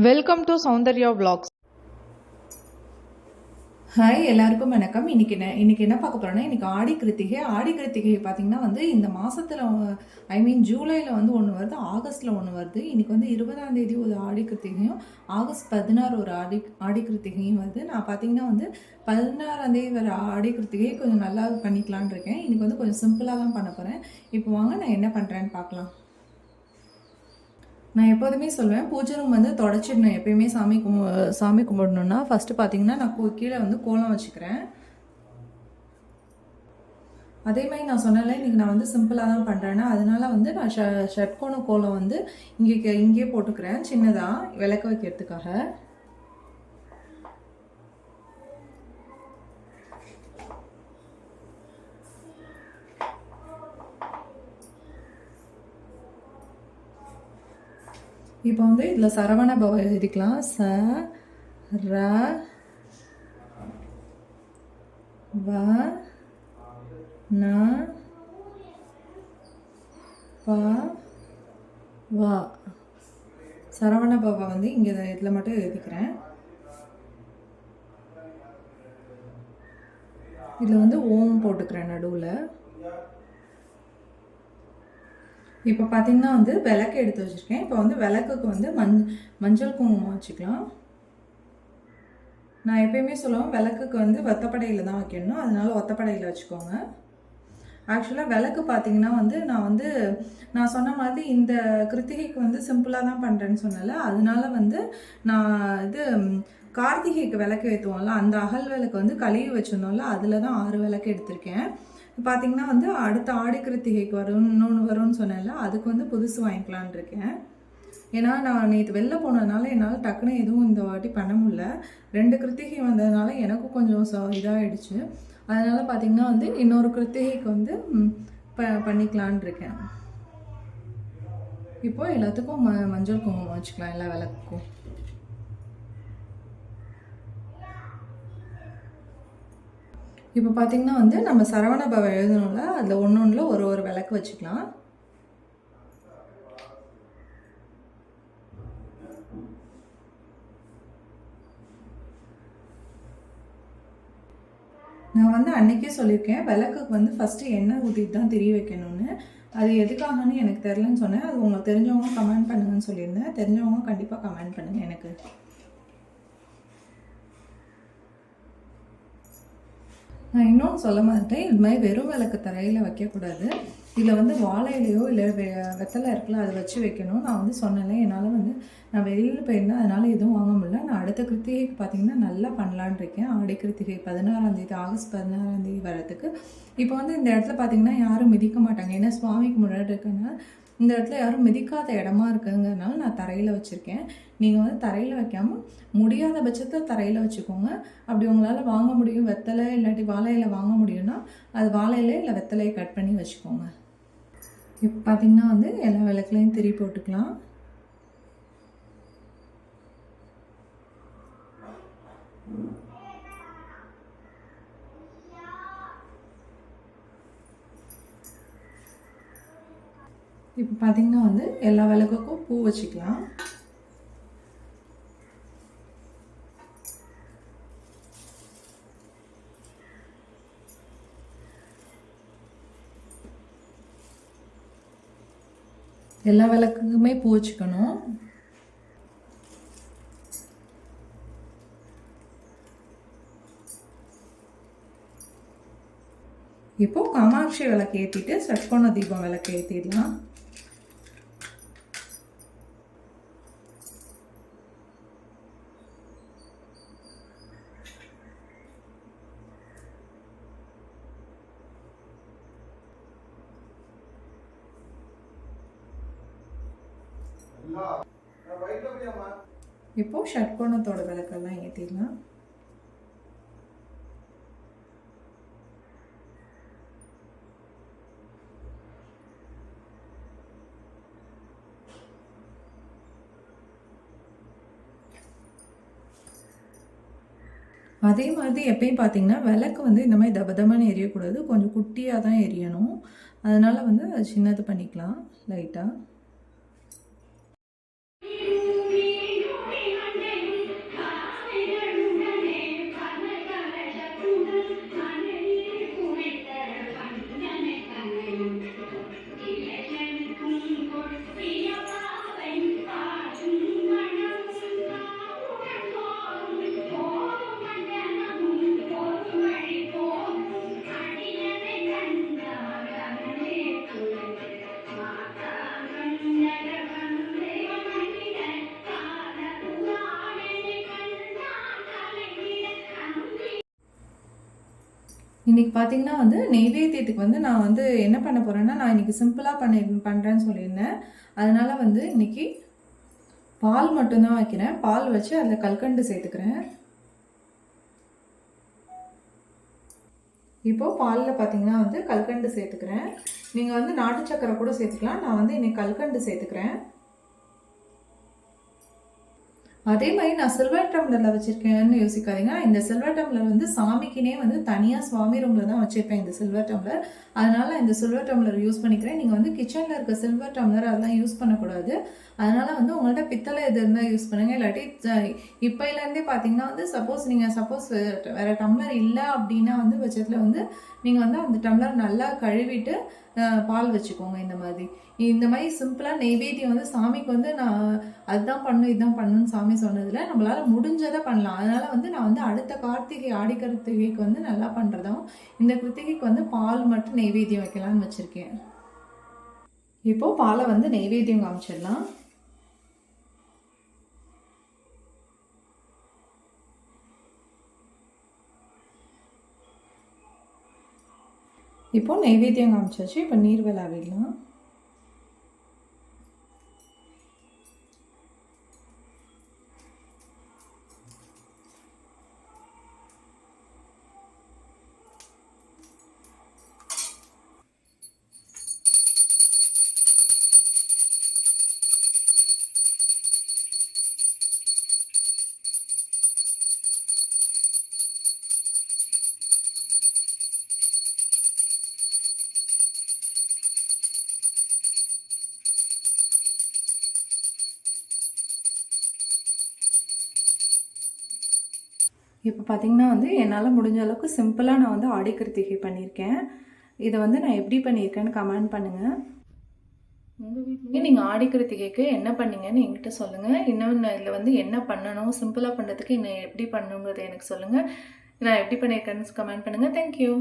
Welcome to Soundarya vlogs. Hi எல்லாருக்கும் வணக்கம். இன்னைக்கு என்ன இன்னைக்கு என்ன பார்க்க போகிறோன்னா இன்னைக்கு ஆடி கிருத்திகை. ஆடி கிருத்திகை பார்த்தீங்கன்னா வந்து இந்த மாதத்தில் ஐ மீன் ஜூலையில் வந்து ஒன்று வருது ஆகஸ்டில் ஒன்று வருது. இன்றைக்கி வந்து இருபதாம் தேதி ஒரு ஆடி கிருத்திகையும் ஆகஸ்ட் பதினாறு ஒரு ஆடி ஆடி கிருத்திகையும் வருது. நான் பார்த்தீங்கன்னா வந்து பதினாறாம் தேதி வர ஆடி கிருத்திகையை கொஞ்சம் நல்லா பண்ணிக்கலான் இருக்கேன். இன்றைக்கி வந்து கொஞ்சம் சிம்பிளாக தான் பண்ண போகிறேன் இப்போ வாங்க நான் என்ன பண்ணுறேன்னு பார்க்கலாம். நான் எப்போதுமே சொல்லுவேன் பூஜை ரூம் வந்து தொடச்சிடணும். எப்பயுமே சாமி கும்பு சாமி கும்பிடணுன்னா ஃபஸ்ட்டு பார்த்தீங்கன்னா நான் கீழே வந்து கோலம் வச்சுக்கிறேன். அதே மாதிரி நான் சொன்னல இன்றைக்கி நான் வந்து சிம்பிளாக தான் பண்ணுறேன்னா அதனால வந்து நான் ஷ ஷட்கோண கோலம் வந்து இங்கே இங்கேயே போட்டுக்கிறேன். சின்னதாக விளக்க வைக்கிறதுக்காக. இப்போ வந்து இதில் சரவண பவ எழுதிக்கலாம். ச ர வ ந ப வா. சரவண பவ வந்து இங்கே இதில் மட்டும் எழுதிக்கிறேன். இதில் வந்து ஓம் போட்டுக்கிறேன் நடுவில். இப்போ பார்த்தீங்கன்னா வந்து விளக்கு எடுத்து வச்சுருக்கேன். இப்போ வந்து விளக்குக்கு வந்து மஞ் மஞ்சள் குங்குமம் வச்சுக்கலாம். நான் எப்பயுமே சொல்லுவேன் விளக்குக்கு வந்து ஒத்தப்படையில் தான் வைக்கணும். அதனால ஒத்தப்படையில் வச்சுக்கோங்க. ஆக்சுவலாக விளக்கு பார்த்தீங்கன்னா வந்து நான் வந்து நான் சொன்ன மாதிரி இந்த கிருத்திகைக்கு வந்து சிம்பிளாக தான் பண்ணுறேன்னு சொன்னல அதனால வந்து நான் இது கார்த்திகைக்கு விளக்கு ஏற்றுவோம்ல அந்த அகல் விளக்கு வந்து கழுவி வச்சிருந்தோம்ல அதில் தான் ஆறு விளக்கு எடுத்திருக்கேன். பார்த்தீங்கன்னா வந்து அடுத்த ஆடி கிருத்திகைக்கு வரும் இன்னொன்று வரும்னு சொன்னேன்ல அதுக்கு வந்து புதுசு வாங்கிக்கலான் இருக்கேன். ஏன்னா நான் நேற்று வெளில போனதுனால என்னால் டக்குன்னு எதுவும் இந்த வாட்டி பண்ண முடியல. ரெண்டு கிருத்திகை வந்ததுனால எனக்கும் கொஞ்சம் ச இதாகிடுச்சு அதனால் பார்த்தீங்கன்னா வந்து இன்னொரு கிருத்திகைக்கு வந்து ப பண்ணிக்கலான் இருக்கேன். இப்போது எல்லாத்துக்கும் ம மஞ்சள் குங்குமம் வச்சுக்கலாம் எல்லா விளக்குக்கும். இப்போ பார்த்தீங்கன்னா வந்து நம்ம சரவண பவ எழுதணும்ல அதில் ஒன்று ஒன்றில் ஒரு ஒரு விளக்கு வச்சுக்கலாம். நான் வந்து அன்னைக்கே சொல்லியிருக்கேன் விளக்குக்கு வந்து ஃபஸ்ட்டு எண்ணெய் ஊற்றிட்டு தான் திரி வைக்கணும்னு. அது எதுக்காகன்னு எனக்கு தெரிலன்னு சொன்னேன். அது உங்களுக்கு தெரிஞ்சவங்க கமெண்ட் பண்ணுங்கன்னு சொல்லியிருந்தேன். தெரிஞ்சவங்க கண்டிப்பாக கமெண்ட் பண்ணுங்கள் எனக்கு. நான் இன்னொன்று சொல்ல மாட்டேன். இது மாதிரி வெறும் விளக்கு தரையில் வைக்கக்கூடாது. இதில் வந்து வாழை இலையோ இல்லை வெ வெத்தலை இருக்குல்ல அதை வச்சு வைக்கணும் நான் வந்து சொன்னேன் என்னால் வந்து நான் வெளியில் போயிருந்தேன் அதனால் எதுவும் வாங்க முடியல. நான் அடுத்த கிருத்திகைக்கு பார்த்தீங்கன்னா நல்லா பண்ணலான் இருக்கேன். ஆடி கிருத்திகை பதினாறாந்தேதி ஆகஸ்ட் பதினாறாம் தேதி வரதுக்கு இப்போ வந்து இந்த இடத்துல பார்த்தீங்கன்னா யாரும் மிதிக்க மாட்டாங்க. ஏன்னா சுவாமிக்கு முன்னாடி இருக்குன்னா இந்த இடத்துல யாரும் மிதிக்காத இடமா இருக்குங்கிறனால நான் தரையில் வச்சுருக்கேன். நீங்கள் வந்து தரையில் வைக்காம முடியாத பட்சத்தில் தரையில் வச்சுக்கோங்க. அப்படி உங்களால் வாங்க முடியும். வெத்தலை இல்லாட்டி வாழையில் வாங்க முடியும்னா அது வாழையில இல்லை வெத்தலையை கட் பண்ணி வச்சுக்கோங்க. இப்போ பார்த்தீங்கன்னா வந்து எல்லா விளக்குலையும் திரி போட்டுக்கலாம். இப்போ பார்த்தீங்கன்னா வந்து எல்லா விளக்குக்கும் பூ வச்சுக்கலாம். எல்லா விளக்குக்குமே பூ வச்சுக்கணும். இப்போ காமாட்சி விளக்கு ஏற்றிட்டு சட்கோண தீபம் விளக்கு ஏற்றிடலாம் இப்போ ஷட்கோணத்தோட விளக்கெல்லாம் ஏற்றிடலாம் அதே மாதிரி எப்பயும் பார்த்தீங்கன்னா விளக்கு வந்து இந்த மாதிரி தபதமான எரியக்கூடாது. கொஞ்சம் குட்டியாக தான் எரியணும். அதனால் வந்து அது சின்னது பண்ணிக்கலாம் லைட்டாக இன்னைக்கு பார்த்தீங்கன்னா வந்து நெய்வேத்தியத்துக்கு வந்து நான் வந்து என்ன பண்ண போகிறேன்னா நான் இன்றைக்கி சிம்பிளாக பண்ண பண்ணுறேன்னு சொல்லியிருந்தேன். அதனால் வந்து இன்னைக்கு பால் மட்டும்தான் வைக்கிறேன். பால் வச்சு அதில் கல்கண்டு சேர்த்துக்கிறேன். இப்போது பாலில் பார்த்தீங்கன்னா வந்து கல்கண்டு சேர்த்துக்கிறேன். நீங்கள் வந்து நாட்டு சக்கரை கூட சேர்த்துக்கலாம். நான் வந்து இன்றைக்கி கல்கண்டு சேர்த்துக்கிறேன். அதே மாதிரி நான் சில்வர் டம்ளரில் வச்சுருக்கேன்னு யோசிக்காதீங்க. இந்த சில்வர் டம்ளர் வந்து சாமிக்குனே வந்து தனியாக சுவாமி ரூமில் தான் வச்சுருப்பேன் இந்த சில்வர் டம்ளர் அதனால் இந்த சில்வர் டம்ளர் யூஸ் பண்ணிக்கிறேன். நீங்கள் வந்து கிச்சனில் இருக்க சில்வர் டம்ளர் அதெல்லாம் யூஸ் பண்ணக்கூடாது. அதனால் வந்து உங்கள்கிட்ட பித்தளை இது இருந்தால் யூஸ் பண்ணுங்கள் இல்லாட்டி இப்போலேருந்தே பார்த்தீங்கன்னா வந்து சப்போஸ் நீங்கள் சப்போஸ் வேறு டம்ளர் இல்லை அப்படின்னா வந்து பட்சத்தில் வந்து நீங்கள் வந்து அந்த டம்ளர் நல்லா கழுவிட்டு பால் வச்சுக்கோங்க இந்த மாதிரி. இந்த மாதிரி சிம்பிளாக நெய்வேத்தியம் வந்து சாமிக்கு வந்து நான் அதுதான் பண்ணும் இதுதான் பண்ணணும்னு சாமி சாமி சொன்னதில் நம்மளால் முடிஞ்சதை பண்ணலாம். அதனால் வந்து நான் வந்து அடுத்த கார்த்திகை ஆடி கிருத்திகைக்கு வந்து நல்லா பண்ணுறதும் இந்த கிருத்திகைக்கு வந்து பால் மட்டும் நெய்வேத்தியம் வைக்கலாம்னு வச்சுருக்கேன். இப்போது பாலை வந்து நெய்வேத்தியம் காமிச்சிடலாம். இப்போ நெய்வேத்தியம் காமிச்சாச்சு. இப்போ நீர் விளாவிடலாம் இப்போ பார்த்தீங்கன்னா வந்து என்னால் முடிஞ்ச அளவுக்கு சிம்பிளாக நான் வந்து ஆடி கிருத்திகை பண்ணியிருக்கேன் இதை வந்து நான் எப்படி பண்ணியிருக்கேன்னு கமெண்ட் பண்ணுங்கள் உங்கள் வீட்லேயே நீங்கள் ஆடி கிருத்திகைக்கு என்ன பண்ணீங்கன்னு என்கிட்ட சொல்லுங்கள் இன்னும் நான் இதில் வந்து என்ன பண்ணணும் சிம்பிளாக பண்ணுறதுக்கு இன்னும் எப்படி பண்ணணுங்கிறத எனக்கு சொல்லுங்கள் நான் எப்படி பண்ணியிருக்கேன்னு கமெண்ட் பண்ணுங்கள் தேங்க்யூ